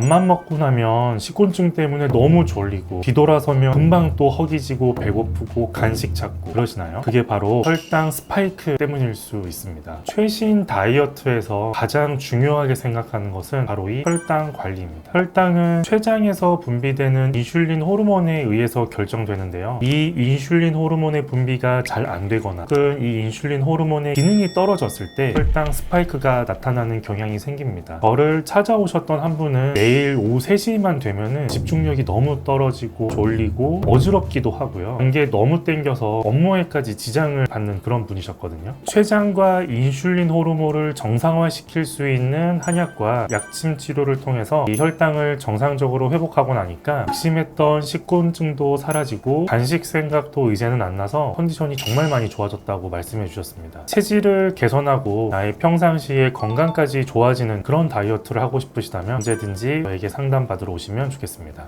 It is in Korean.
밥만 먹고 나면 식곤증 때문에 너무 졸리고 뒤돌아서면 금방 또 허기지고 배고프고 간식 찾고 그러시나요? 그게 바로 혈당 스파이크 때문일 수 있습니다. 최신 다이어트에서 가장 중요하게 생각하는 것은 바로 이 혈당 관리입니다. 혈당은 췌장에서 분비되는 인슐린 호르몬에 의해서 결정되는데요. 이 인슐린 호르몬의 분비가 잘 안 되거나 혹은 이 인슐린 호르몬의 기능이 떨어졌을 때 혈당 스파이크가 나타나는 경향이 생깁니다. 저를 찾아오셨던 한 분은 매일 오후 3시만 되면은 집중력이 너무 떨어지고 졸리고 어지럽기도 하고요. 이게 너무 땡겨서 업무에까지 지장을 받는 그런 분이셨거든요. 췌장과 인슐린 호르몬을 정상화시킬 수 있는 한약과 약침 치료를 통해서 이 혈당을 정상적으로 회복하고 나니까 심했던 식곤증도 사라지고 간식 생각도 이제는 안 나서 컨디션이 정말 많이 좋아졌다고 말씀해 주셨습니다. 체질을 개선하고 나의 평상시의 건강까지 좋아지는 그런 다이어트를 하고 싶으시다면 언제든지 저에게 상담 받으러 오시면 좋겠습니다.